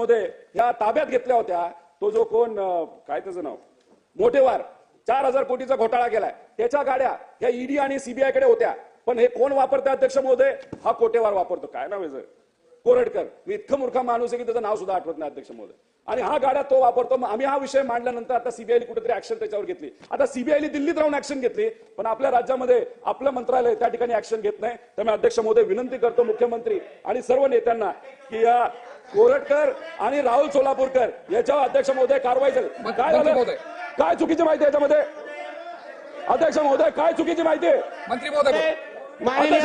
महोदय या ताब्यात घेतल्या होत्या. तो जो कोण काय त्याचं नाव? मोठेवार चार हजार कोटीचा घोटाळा केलाय. त्याच्या गाड्या ह्या ईडी आणि सीबीआयकडे होत्या. पण हे कोण वापरतात अध्यक्ष महोदय? हा कोटेवार वापरतो. काय नाव आहे कोरडकर. मी इतकं मूर्खा माणूस आहे की त्याचं नाव सुद्धा आठवत नाही अध्यक्ष महोदय. आणि हा गाड्या तो वापरतो. मग आम्ही हा विषय मांडल्यानंतर आता सीबीआयने कुठेतरी ऍक्शन त्याच्यावर घेतली. आता सीबीआयने दिल्लीत राहून ऍक्शन घेतली पण आपल्या राज्यामध्ये आपलं मंत्रालय त्या ठिकाणी ऍक्शन घेत नाही. त्यामुळे अध्यक्ष महोदय विनंती करतो मुख्यमंत्री आणि सर्व नेत्यांना की या कोरटकर आणि राहुल सोलापूरकर याच्यावर अध्यक्ष महोदय कारवाई झाली काय झालं. काय चुकीची माहिती आहे याच्यामध्ये? अध्यक्ष महोदय काय चुकीची माहिती आहे? मंत्री महोदय.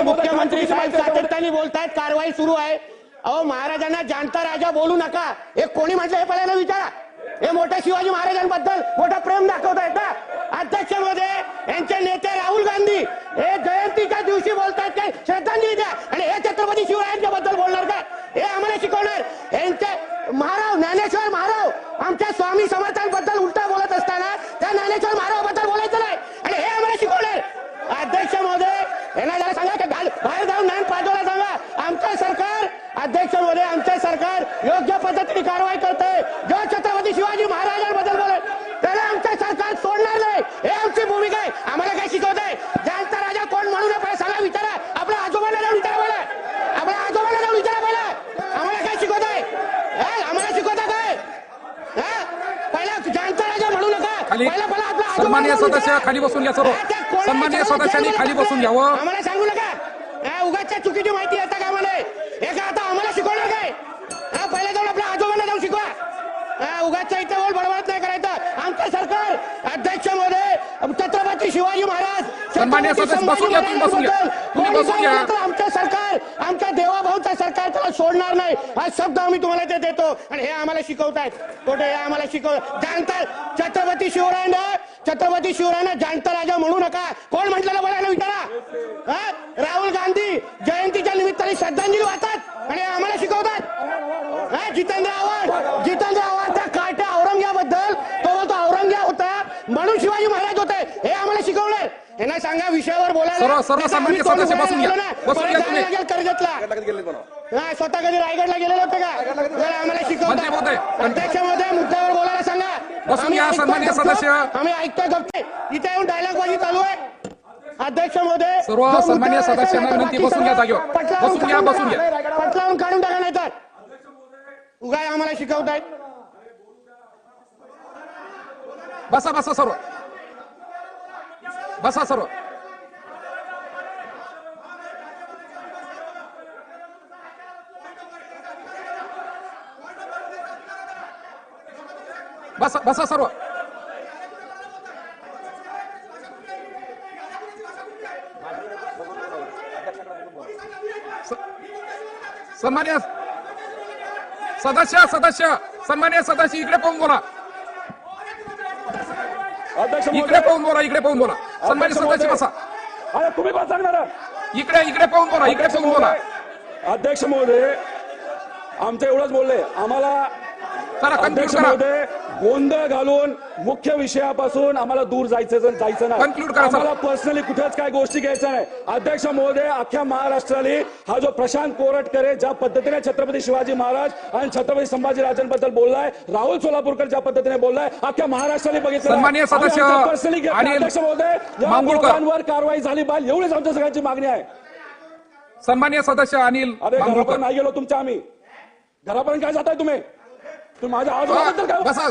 मुख्यमंत्री साहेब सातत्याने बोलतायत कारवाई सुरू आहे. अहो महाराजांना जाणता राजा बोलू नका. हे कोणी म्हटलं हे पहिल्यांदा विचारा. हे मोठ्या शिवाजी महाराजांबद्दल मोठा प्रेम दाखवत ना अध्यक्षमध्ये यांचे नेते राहुल गांधी हे जयंतीच्या दिवशी बोलतायत काय श्रद्धांजली द्या आणि हे छत्रपती शिवरायांच्या बद्दल बोलणार का हे आम्हाला शिकवणार यांचे महाराव ज्ञानेश्वर महाराव आमच्या स्वामी समर्थांबद्दल उलटा बोलत असताना त्या ज्ञानेश्वर महारावाबद्दल बोलायचं नाही आणि हे आम्हाला शिकवणार अध्यक्ष महोदय यांना जरा सांगा की घाल- बाहेर जाऊन ज्ञान पाठवायला सांगा आमचं सरकार अध्यक्ष महोदय आमचं सरकार योग्य पद्धतीने कारवाई करते जो छत्रपती शिवाजी महाराजांबद्दल बोले त्याला आमचं सरकार सोडणार नाही. हे आमची भूमिका आहे. आम्हाला काय शिकवत आहे ज्यांचा राजा कोण म्हणू नये पहिला सांगा विचारा. आपल्या आजोबाला जाऊन विचारा पहिला. आपल्या आजोबाला जाऊन विचारा पहिला. आम्हाला काय शिकवत आहे हे? आम्हाला शिकवता काय? पहिला ज्यांचा राजा म्हणू नका. पहिला पहिला सन्माननीय जाऊन सदस्य. खाली बसून घ्या सर्व. सन्माननीय विचारा, सदस्यांनी खाली मला बसून? घ्यावं. आम्हाला सांगू नका. उगाचच्या चुकीची माहिती येता का आम्हाला हे का आता आम्हाला शिकवणार काय हा पहिला जाऊन आपल्या आजोबांना जाऊन शिकवा हा उगाचच्या इथे बोल बडबडत नाही करायचं आमचं सरकार अध्यक्षमध्ये छत्रपती सदस्य बसून घ्या, तुम्ही बसून घ्या. महाराजांबद्दल तुम्ही कोणी बसून घ्या. सांगितलं तर आमचं सरकार आमच्या देवाभाऊचं सरकार त्याला सोडणार नाही हा शब्द आम्ही तुम्हाला ते देतो आणि हे आम्हाला शिकवतायत कुठे हे आम्हाला शिकव जाणतात छत्रपती शिवरायांना छत्रपती शिवरायांना जाणता राजा म्हणू नका कोण म्हटलेलं ना विचारा हा? राहुल गांधी जयंतीच्या निमित्ताने श्रद्धांजली वाहतात आणि हे आम्हाला शिकवतात हा जितेंद्र आव्हाड जितेंद्र आव्हाड त्या काट्या औरंग्याबद्दल तो बोलतो औरंग्या होता म्हणून शिवाजी महाराज होते हे आम्हाला शिकवलंय यांना सांगा विषयावर सर्व- सदस्य बसून घ्या. बसून घ्या तुम्ही. कर्जतला. हा स्वतः कधी रायगडला गेलेले होते का? जरा आम्हाला मंत्री महोदय, शिकवतात अध्यक्ष महोदय मुद्द्यावर बोलायला सांगा. बसून आम्ही घ्या, ऐकतोय सन्माननीय गपचूप. सदस्य. आम्ही ऐकतोय गप्पे इथे येऊन डायलॉग बाजी चालू आहे. अध्यक्ष महोदय सर्व जो असेल सदस्यांना तर विनंती, बाकी बसून घ्या सर्व जागेवर. पटलावून बसून घ्या, काढून बसून घ्या. टाका. पटलावून काढून टाका नाही तर उगाय आम्हाला शिकवतायत बसा बसा सर्व. बसा सर्व. बसा बसा सर्व. सन्मान्य सदस्य सदस्य सन्मान्य सदस्य इकडे पाहून बोला. अध्यक्ष इकडे पाहून बोला इकडे पाहून बोला. सन्मान्य सदस्य. बसा. अरे तुम्ही पण सांगणार. इकडे इकडे पाहून बोला इकडे पाहून बोला. अध्यक्ष महोदय आमचं एवढंच बोलले आम्हाला अध्यक्ष महोदय गोंधळ घालून मुख्य विषयापासून आम्हाला दूर जायचं जायचं नाही. आम्हाला पर्सनली कुठेच काय गोष्टी घ्यायच्या नाही. अध्यक्ष महोदय अख्ख्या महाराष्ट्राने हा जो प्रशांत कोरटकर ज्या पद्धतीने छत्रपती शिवाजी महाराज आणि छत्रपती संभाजी राजांबद्दल बोललाय राहुल सोलापूरकर ज्या पद्धतीने बोललाय अख्ख्या महाराष्ट्राने बघितलं. सदस्य पर्सनली अध्यक्ष महोदय या. दोघांवर कारवाई झाली पाहिजे. एवढीच आमच्या सगळ्यांची मागणी आहे. सन्मान्य सदस्य अनिल अरे घरापर्यंत नाही गेलो तुमच्या आम्ही. घरापर्यंत काय जाताय तुम्ही? तुम्ही माझ्या आजोबाबद्दल काय बसा